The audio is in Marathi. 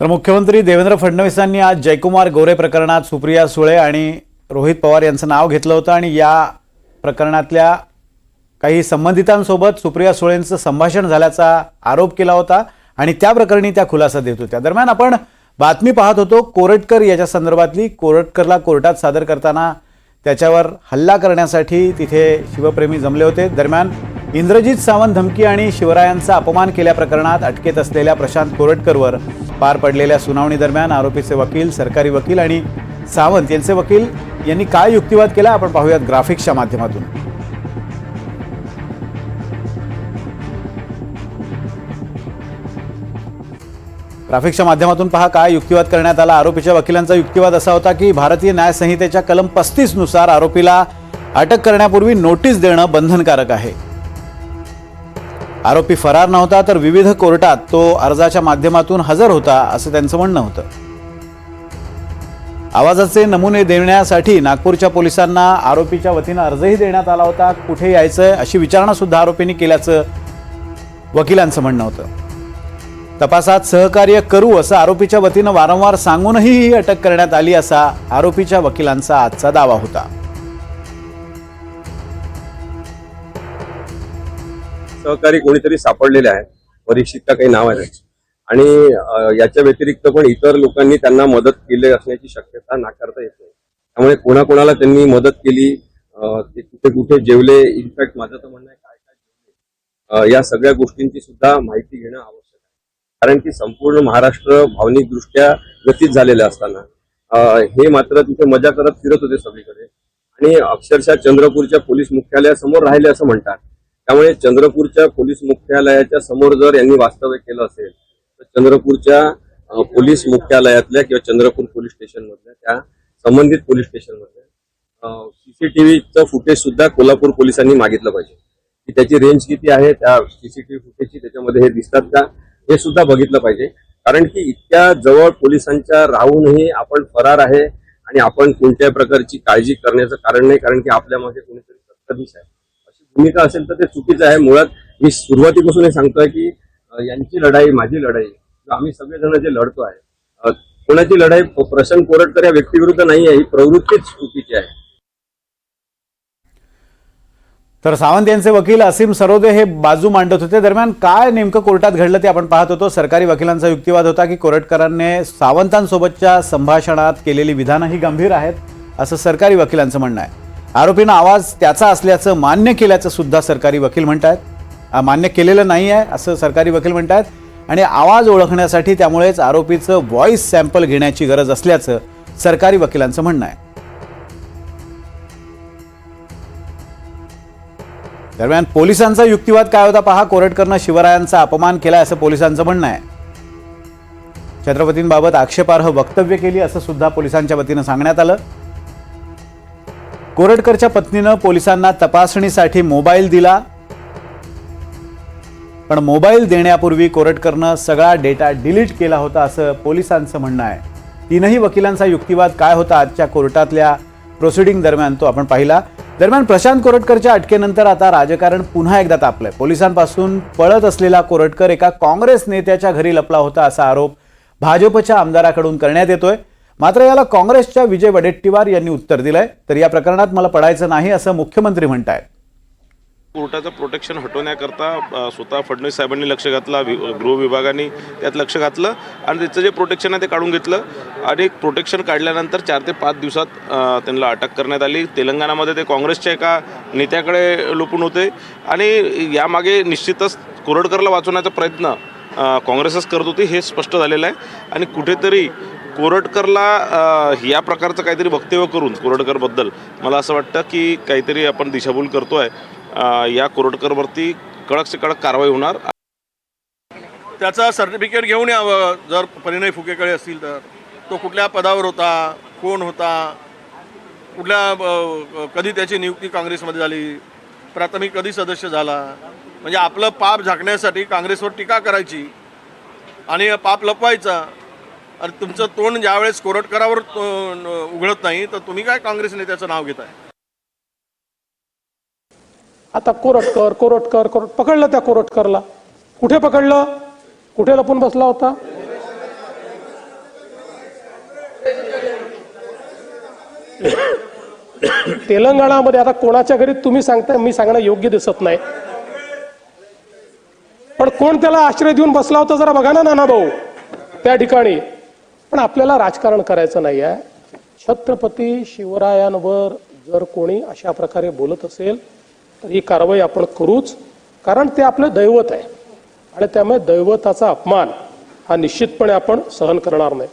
तर मुख्यमंत्री देवेंद्र फडणवीसांनी आज जयकुमार गोरे प्रकरणात सुप्रिया सुळे आणि रोहित पवार यांचं नाव घेतलं होतं आणि या प्रकरणातल्या काही संबंधितांसोबत सुप्रिया सुळेंचं संभाषण झाल्याचा आरोप केला होता आणि त्या प्रकरणी त्या खुलासा देत होत्या. दरम्यान आपण बातमी पाहत होतो कोरटकर याच्या संदर्भातली कोरटकरला कोर्टात सादर करताना त्याच्यावर हल्ला करण्यासाठी तिथे शिवप्रेमी जमले होते. दरम्यान इंद्रजित सावंत धमकी आणि शिवरायांचा अपमान केल्या प्रकरणात अटकेत असलेल्या प्रशांत कोरटकरवर पार पडलेल्या सुनावणी दरम्यान आरोपीचे वकील सरकारी वकील आणि सावंत यांचे वकील यांनी काय युक्तिवाद केला आपण पाहूयात ग्राफिक्सच्या माध्यमातून. ग्राफिक्सच्या माध्यमातून पहा काय युक्तिवाद करण्यात आला. आरोपीच्या वकिलांचा युक्तिवाद असा होता की भारतीय न्यायसंहितेच्या कलम पस्तीसनुसार आरोपीला अटक करण्यापूर्वी नोटीस देणं बंधनकारक आहे. आरोपी फरार नव्हता तर विविध कोर्टात तो अर्जाच्या माध्यमातून हजर होता असं त्यांचं म्हणणं होतं. आवाजाचे नमुने देण्यासाठी नागपूरच्या पोलिसांना आरोपीच्या वतीनं अर्जही देण्यात आला होता. कुठे यायचं अशी विचारणा सुद्धा आरोपींनी केल्याचं वकिलांचं म्हणणं होतं. तपासात सहकार्य करू असं आरोपीच्या वतीनं वारंवार सांगूनही ही अटक करण्यात आली असा आरोपीच्या वकिलांचा आजचा दावा होता. सहकारी कोणीतरी सापडलेले आहेत. परीक्षितला काही नाव आहे आणि याच्या व्यतिरिक्त पण इतर लोकांनी त्यांना मदत केली असण्याची शक्यता नाकारता येत नाही. त्यामुळे कोणाकोणाला त्यांनी मदत केली ते कुठे कुठे जेवले इनफॅक्ट माझं तर म्हणणं आहे काय काय जेवले या सगळ्या गोष्टींची सुद्धा माहिती घेणं आवश्यक आहे. कारण की संपूर्ण महाराष्ट्र भावनिकदृष्ट्या व्यतीत झालेलं असताना हे मात्र तिथे मजा करत फिरत होते सगळीकडे. आणि अक्षरशः चंद्रपूरच्या पोलीस मुख्यालयासमोर राहिले असं म्हणतात. त्यामुळे चंद्रपूरच्या पोलीस मुख्यालयाच्या समोर जर यांनी वास्तव्य केलं असेल तर चंद्रपूरच्या पोलीस मुख्यालयातल्या किंवा चंद्रपूर पोलीस स्टेशन मधल्या त्या संबंधित पोलीस स्टेशन मधल्या सीसीटीव्हीचं फुटेज सुद्धा कोल्हापूर पोलिसांनी मागितलं पाहिजे. की त्याची रेंज किती आहे त्या सीसीटीव्ही फुटेजची त्याच्यामध्ये हे दिसतात का हे सुद्धा बघितलं पाहिजे. कारण की इतक्या जवळ पोलिसांच्या राहूनही आपण फरार आहे आणि आपण कोणत्याही प्रकारची काळजी करण्याचं कारण नाही कारण की आपल्या मागे कोणीतरी सत्ताधीश आहे. भूमिका असेल तर ते चुकीचं आहे. मुळात मी सुरुवातीपासून हे सांगतोय की यांची लढाई माझी लढाई. आम्ही सगळेजण जे लढतो आहे कोणाची लढाई प्रशांत कोरटकर या व्यक्तीविरुद्ध नाही आहे ही प्रवृत्तीच चुकीची आहे. तर सावंत यांचे वकील असीम सरोदे हे बाजू मांडत होते. दरम्यान काय नेमकं कोर्टात घडलं ते आपण पाहत होतो. सरकारी वकिलांचा युक्तिवाद होता की कोरटकरांनी सावंतांसोबतच्या संभाषणात केलेली विधानं ही गंभीर आहेत असं सरकारी वकिलांचं म्हणणं आहे. आरोपीनं आवाज त्याचा असल्याचं मान्य केल्याचं सुद्धा सरकारी वकील म्हणतायत. मान्य केलेलं नाही आहे असं सरकारी वकील म्हणतायत. आणि आवाज ओळखण्यासाठी त्यामुळेच आरोपीचं व्हॉइस सॅम्पल घेण्याची गरज असल्याचं सरकारी वकिलांचं म्हणणं आहे. दरम्यान पोलिसांचा युक्तिवाद काय होता पहा. कोरटकरनं शिवरायांचा अपमान केला असं पोलिसांचं म्हणणं आहे. छत्रपतींबाबत आक्षेपार्ह वक्तव्य केली असं सुद्धा पोलिसांच्या वतीनं सांगण्यात आलं. कोरटकरच्या पत्नीनं पोलिसांना तपासणीसाठी मोबाईल दिला. पण मोबाईल देण्यापूर्वी कोरटकरनं सगळा डेटा डिलीट केला होता असं पोलिसांचं म्हणणं आहे. तीनही वकिलांचा युक्तिवाद काय होता आजच्या कोर्टातल्या प्रोसिडिंग दरम्यान तो आपण पाहिला. दरम्यान प्रशांत कोरटकरच्या अटकेनंतर आता राजकारण पुन्हा एकदा तापलंय. पोलिसांपासून पळत असलेला कोरटकर एका काँग्रेस नेत्याच्या घरी लपला होता असा आरोप भाजपच्या आमदाराकडून करण्यात येतोय. मात्र याला काँग्रेसच्या विजय वडेट्टीवार यांनी उत्तर दिलंय. तर या प्रकरणात मला पडायचं नाही असं मुख्यमंत्री म्हणतायत. कोर्टाचं प्रोटेक्शन हटवण्याकरता स्वतः फडणवीस साहेबांनी लक्ष घातलं वि- गृह विभागाने त्यात लक्ष घातलं आणि त्याचं जे प्रोटेक्शन आहे ते काढून घेतलं आणि प्रोटेक्शन काढल्यानंतर चार ते पाच दिवसात त्यांना अटक करण्यात आली. तेलंगणामध्ये ते काँग्रेसच्या एका नेत्याकडे लोपून होते आणि यामागे निश्चितच कोरडकरला वाचवण्याचा प्रयत्न काँग्रेसच करत होती हे स्पष्ट झालेलं आहे. आणि कुठेतरी कोरटकरला या प्रकारचं काहीतरी वक्तव्य करून कोरटकरबद्दल मला असं वाटतं की काहीतरी आपण दिशाभूल करतो आहे या कोरटकरवरती कडक से कडक कारवाई होणार. त्याचं सर्टिफिकेट घेऊन यावं. जर परिणय फुकेकडे असतील तर. तो कुठल्या पदावर होता? कोण होता? कुठल्या कधी त्याची नियुक्ती काँग्रेसमध्ये झाली? प्राथमिक कधी सदस्य झाला? म्हणजे आपलं पाप झाकण्यासाठी काँग्रेसवर टीका करायची आणि पाप लपवायचा. अरे तुमचं तोंड ज्यावेळेस कोरटकरावर उघडत नाही तर तुम्ही काय काँग्रेस नेत्याचं नाव घेताय? आता कोरटकर कोरटकर कोरट पकडलं त्या कोरटकरला. कुठे पकडलं? कुठे लपून बसला होता? तेलंगणामध्ये आता कोणाच्या घरी तुम्ही सांगता मी सांगणं योग्य दिसत नाही. पण कोण त्याला आश्रय देऊन बसला होता जरा बघा ना नाना भाऊ त्या ठिकाणी. पण आपल्याला राजकारण करायचं नाही आहे छत्रपती शिवरायांवर जर कोणी अशा प्रकारे बोलत असेल तर ही कारवाई आपण करूच कारण ते आपलं दैवत आहे. आणि त्यामुळे दैवताचा अपमान हा निश्चितपणे आपण सहन करणार नाही.